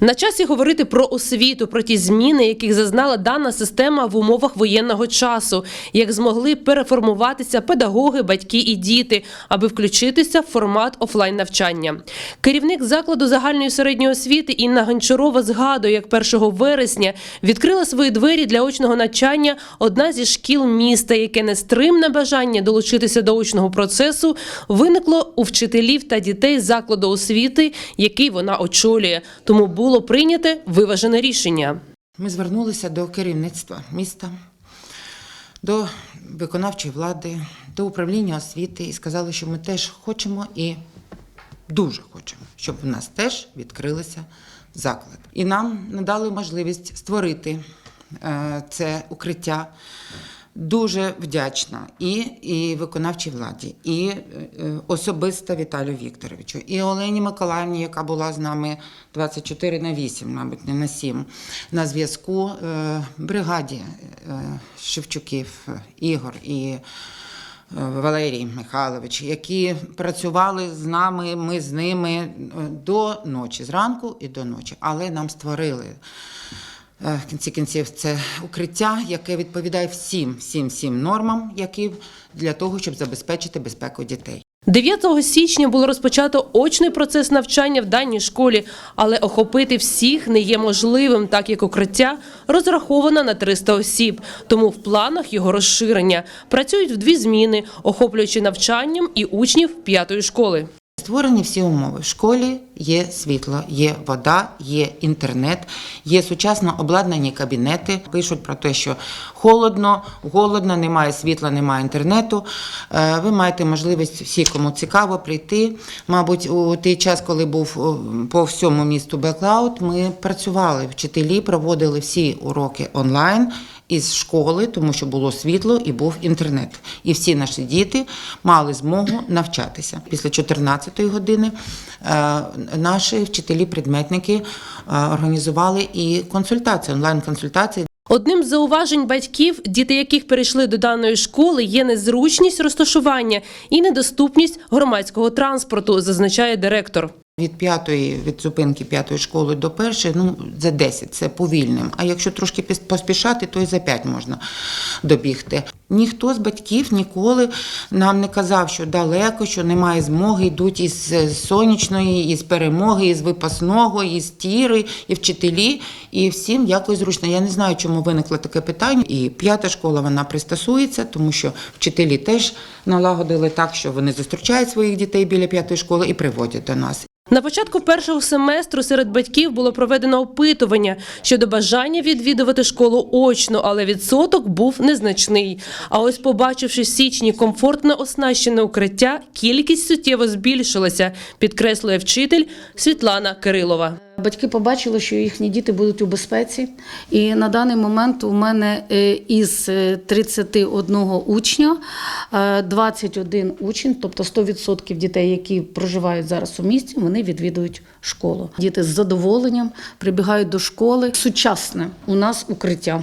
На часі говорити про освіту, про ті зміни, яких зазнала дана система в умовах воєнного часу, як змогли переформуватися педагоги, батьки і діти, аби включитися в формат офлайн навчання. Керівник закладу загальної середньої освіти Інна Гончарова згадує, як 1 вересня відкрила свої двері для очного навчання одна зі шкіл міста, яке нестримне бажання долучитися до очного процесу виникло у вчителів та дітей закладу освіти, який вона очолює. Тому було прийняте виважене рішення. Ми звернулися до керівництва міста, до виконавчої влади, до управління освіти і сказали, що ми теж хочемо і дуже хочемо, щоб в нас теж відкрилися заклади. І нам надали можливість створити е, це укриття. Дуже вдячна і, і виконавчій владі, і е, особисто Віталію Вікторовичу, і Олені Миколаївні, яка була з нами 24 на 8, мабуть, не на 7, на зв'язку е, бригаді е, Шевчуків, Ігор і Валерій Михайлович, які працювали з нами, ми з ними до ночі, зранку і до ночі, але нам створили. Е, В кінці кінців це укриття, яке відповідає всім, всім, всім нормам, які для того, щоб забезпечити безпеку дітей. 9 січня було розпочато очний процес навчання в даній школі, але охопити всіх не є можливим, так як укриття розраховано на 300 осіб. Тому в планах його розширення працюють в дві зміни, охоплюючи навчанням і учнів п'ятої школи. Створені всі умови. В школі є світло, є вода, є інтернет, є сучасно обладнані кабінети. Пишуть про те, що холодно, голодно, немає світла, немає інтернету. Е, Ви маєте можливість всі, кому цікаво, прийти. Мабуть, у той час, коли був по всьому місту беклаут, ми працювали. Вчителі проводили всі уроки онлайн із школи, тому що було світло і був інтернет. І всі наші діти мали змогу навчатися. Після 14-ї години е, наші вчителі-предметники е, організували і консультації, онлайн-консультації. Одним з зауважень батьків, діти яких перейшли до даної школи, є незручність розташування і недоступність громадського транспорту, зазначає директор. Від п'ятої, від зупинки п'ятої школи до першої, ну за 10, це повільним. А якщо трошки поспішати, то і за 5 можна добігти. Ніхто з батьків ніколи нам не казав, що далеко, що немає змоги, йдуть із сонячної, із перемоги, із випасного, із тіри, і вчителі, і всім якось зручно. Я не знаю, чому виникло таке питання. І п'ята школа вона пристосується, тому що вчителі теж налагодили так, що вони зустрічають своїх дітей біля п'ятої школи і приводять до нас. На початку першого семестру серед батьків було проведено опитування щодо бажання відвідувати школу очно, але відсоток був незначний. А ось, побачивши в січні комфортне оснащене укриття, кількість суттєво збільшилася, підкреслює вчитель Світлана Кирилова. Батьки побачили, що їхні діти будуть у безпеці. І на даний момент у мене е, із е, 31 учня е, 21 учень, тобто 100% дітей, які проживають зараз у місті, вони відвідують школу. Діти з задоволенням прибігають до школи. Сучасне у нас укриття.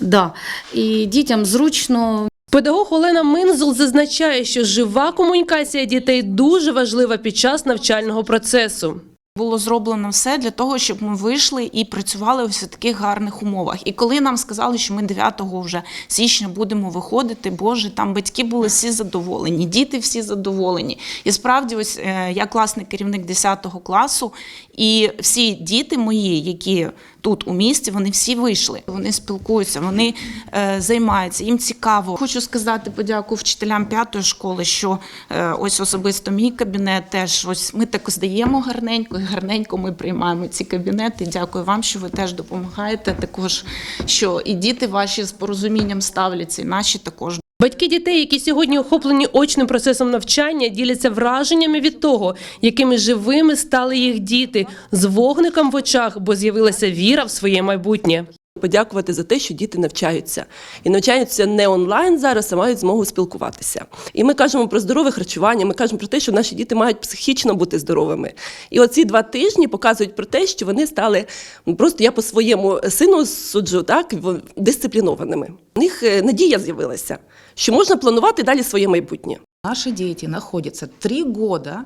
Да. І дітям зручно, Педагог Олена Минзул зазначає, що жива комунікація дітей дуже важлива під час навчального процесу. Було зроблено все для того, щоб ми вийшли і працювали в таких гарних умовах. І коли нам сказали, що ми 9 вже січня будемо виходити, Боже, там батьки були всі задоволені, діти всі задоволені. І справді, ось е, я класний керівник 10 класу, і всі діти мої, які тут у місті, вони всі вийшли. Вони спілкуються, вони е, займаються, їм цікаво. Хочу сказати подяку вчителям п'ятої школи, що е, ось особисто мій кабінет теж ось ми так здаємо гарненько, і гарненько ми приймаємо ці кабінети. Дякую вам, що ви теж допомагаєте. Також що і діти ваші з порозумінням ставляться, і наші також. Батьки дітей, які сьогодні охоплені очним процесом навчання, діляться враженнями від того, якими живими стали їх діти з вогником в очах, бо з'явилася віра в своє майбутнє. подякувати за те, що діти навчаються. І навчаються не онлайн зараз, а мають змогу спілкуватися. І ми кажемо про здорове харчування, ми кажемо про те, що наші діти мають психічно бути здоровими. І оці два тижні показують про те, що вони стали ну, просто я по своєму сину суджу, так в- дисциплінованими. У них е, надія з'явилася, що можна планувати далі своє майбутнє. Наши дети находятся три года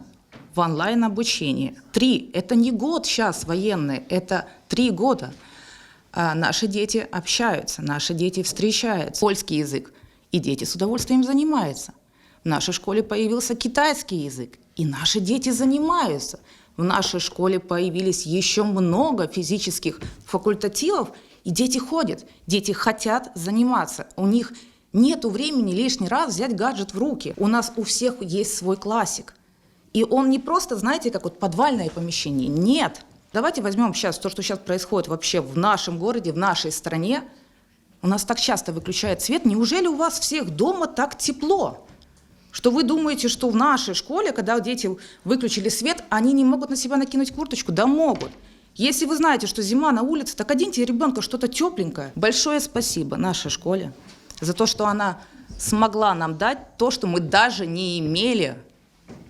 в онлайн-обучение. Три. Это не год сейчас военный, это три года. А наши дети общаются, наши дети встречаются. Польский язык. И дети с удовольствием занимаются. В нашей школе появился китайский язык. И наши дети занимаются. В нашей школе появились еще много физических факультативов, и дети ходят, дети хотят заниматься. У них нет времени лишний раз взять гаджет в руки. У нас у всех есть свой классик. И он не просто, знаете, как вот подвальное помещение. Нет. Давайте возьмем сейчас то, что сейчас происходит вообще в нашем городе, в нашей стране. У нас так часто выключают свет. Неужели у вас всех дома так тепло? Что вы думаете, что в нашей школе, когда дети выключили свет, они не могут на себя накинуть курточку? Да могут. Если вы знаете, что зима на улице, так оденьте ребенка что-то тепленькое. Большое спасибо нашей школе за то, что она смогла нам дать то, что мы даже не имели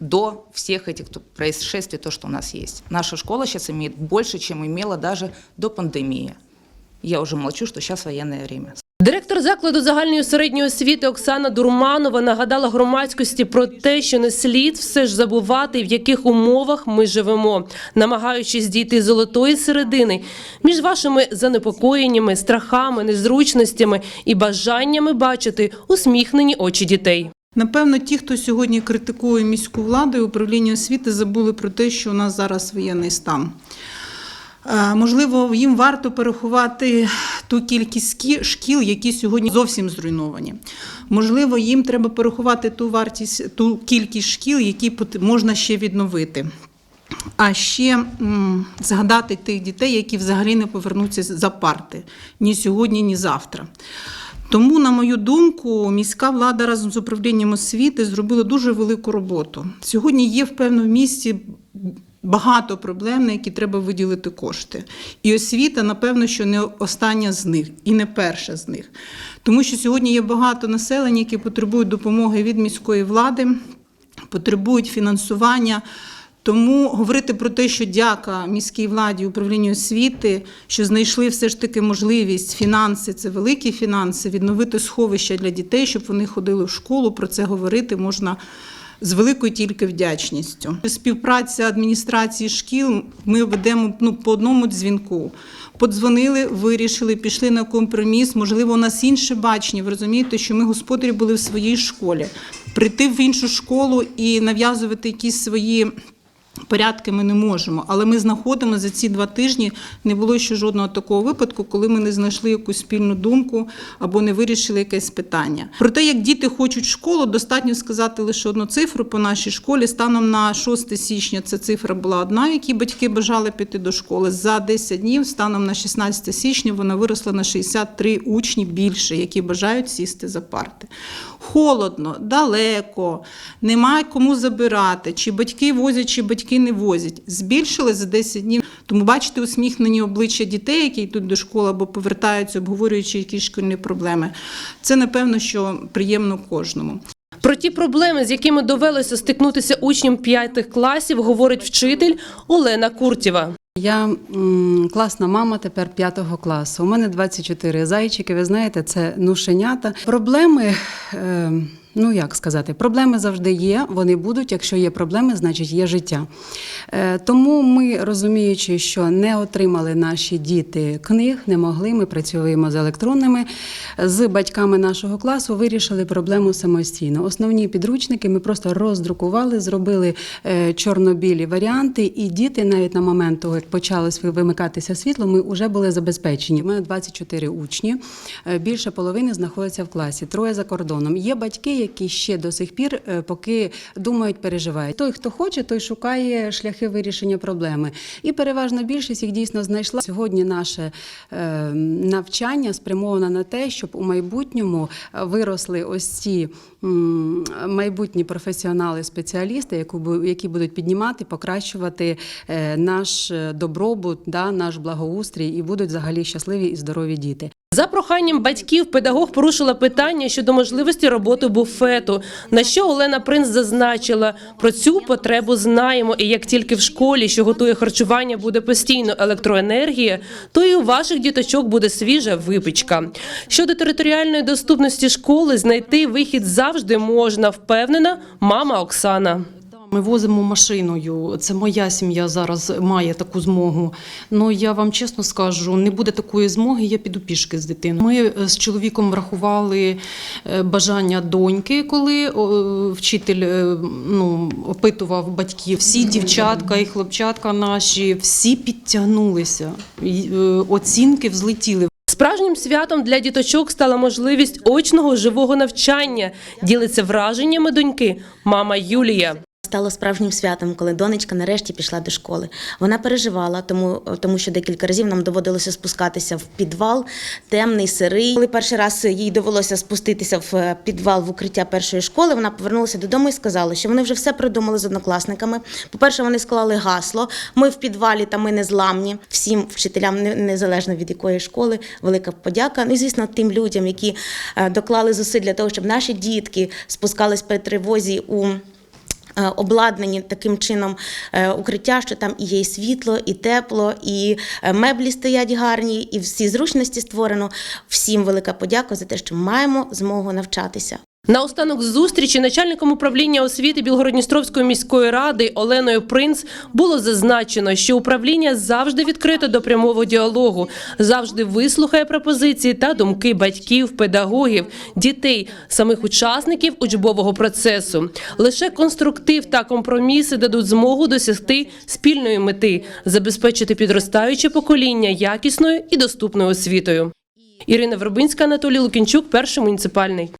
до всех этих происшествий, то, что у нас есть. Наша школа сейчас имеет больше, чем имела даже до пандемии. Я уже молчу, что сейчас военное время. Директор закладу загальної середньої освіти Оксана Дурманова нагадала громадськості про те, що не слід все ж забувати, в яких умовах ми живемо, намагаючись дійти золотої середини між вашими занепокоєннями, страхами, незручностями і бажаннями бачити усміхнені очі дітей. Напевно, ті, хто сьогодні критикує міську владу і управління освіти, забули про те, що у нас зараз воєнний стан. Е, Можливо, їм варто переховати ту кількість шкіл, які сьогодні зовсім зруйновані. Можливо, їм треба переховати ту вартість, ту кількість шкіл, які можна ще відновити. А ще згадати тих дітей, які взагалі не повернуться за парти ні сьогодні, ні завтра. Тому, на мою думку, міська влада разом з управлінням освіти зробила дуже велику роботу. Сьогодні є в певному місці багато проблем, на які треба виділити кошти. І освіта, напевно, що не остання з них і не перша з них. Тому що сьогодні є багато населення, які потребують допомоги від міської влади, потребують фінансування. Тому говорити про те, що дяка міській владі, управлінню освіти, що знайшли все ж таки можливість фінанси, це великі фінанси, відновити сховища для дітей, щоб вони ходили в школу. Про це говорити можна з великою тільки вдячністю. Співпраця адміністрації шкіл ми ведемо ну, по одному дзвінку. Подзвонили, вирішили, пішли на компроміс. Можливо, у нас інше бачення. Ви розумієте, що ми господарі були в своїй школі. Прийти в іншу школу і нав'язувати якісь свої. Порядки ми не можемо, але ми знаходимо за ці два тижні. Не було ще жодного такого випадку, коли ми не знайшли якусь спільну думку або не вирішили якесь питання. Про те, як діти хочуть школу, достатньо сказати лише одну цифру по нашій школі. Станом на 6 січня ця цифра була одна, які батьки бажали піти до школи. За 10 днів, станом на 16 січня, вона виросла на 63 учні більше, які бажають сісти за парти. Холодно, далеко, немає кому забирати, чи батьки возять, чи батьки не возять. Збільшили за 10 днів. Тому бачите усміхнені обличчя дітей, які йдуть до школи або повертаються, обговорюючи якісь шкільні проблеми. Це напевно, що приємно кожному. Про ті проблеми, з якими довелося стикнутися учням п'ятих класів, говорить вчитель Олена Куртєва. Я м, класна мама тепер п'ятого класу. У мене 24 зайчики. Ви знаєте, це нушенята. Проблеми. Е, Ну, як сказати, проблеми завжди є, вони будуть. Якщо є проблеми, значить є життя. Е, тому ми, розуміючи, що не отримали наші діти книг, не могли. Ми працюємо з електронними. З батьками нашого класу вирішили проблему самостійно. Основні підручники ми просто роздрукували, зробили е, чорно-білі варіанти, і діти навіть на момент того, як почалось вимикатися світло, ми вже були забезпечені. У мене 24 учні, е, більше половини знаходяться в класі, троє за кордоном. Є батьки, які ще до сих пір, е, поки думають, переживають. Той, хто хоче, той шукає шляхи вирішення проблеми. І переважна більшість їх дійсно знайшла. Сьогодні наше е, навчання спрямовано на те, щоб у майбутньому е, виросли ось ці майбутні професіонали-спеціалісти, яку бу- які будуть піднімати, покращувати наш добробут, наш благоустрій і будуть взагалі щасливі і здорові діти. За проханням батьків педагог порушила питання щодо можливості роботи буфету. На що Олена Принц зазначила, про цю потребу знаємо. І як тільки в школі, що готує харчування, буде постійно електроенергія, то і у ваших діточок буде свіжа випічка. Щодо територіальної доступності школи, знайти вихід завжди можна, впевнена мама Оксана. Ми возимо машиною. Це моя сім'я зараз має таку змогу. Ну я вам чесно скажу, не буде такої змоги, я піду пішки з дитиною. Ми е, з чоловіком врахували е, бажання доньки, коли вчитель е, ну, опитував батьків. Всі дівчатка і хлопчатка наші, всі підтягнулися. Оцінки взлетіли. Справжнім святом для діточок стала можливість очного живого навчання. Ділиться враженнями доньки мама Юлія. Стало справжнім святом, коли донечка нарешті пішла до школи. Вона переживала, тому, тому що декілька разів нам доводилося спускатися в підвал, темний, сирий. Коли перший раз їй довелося спуститися в підвал в укриття першої школи, вона повернулася додому і сказала, що вони вже все придумали з однокласниками. По-перше, вони склали гасло. Ми в підвалі та ми не зламні. Всім вчителям, не- незалежно від якої школи, велика подяка. Ну і звісно, тим людям, які е, доклали зусиль для того, щоб наші дітки спускались при тривозі у. Е, Обладнані таким чином е, укриття, що там і є і світло, і тепло, і е, меблі стоять гарні, і всі зручності створено. Всім велика подяка за те, що маємо змогу навчатися. Наостанок зустрічі начальником управління освіти Білгородністровської міської ради Оленою Принц було зазначено, що управління завжди відкрито до прямого діалогу, завжди вислухає пропозиції та думки батьків, педагогів, дітей, самих учасників учбового процесу. Лише конструктив та компроміси дадуть змогу досягти спільної мети забезпечити підростаюче покоління якісною і доступною освітою. Ірина Вербинська, Анатолій Лукінчук, перший муніципальний.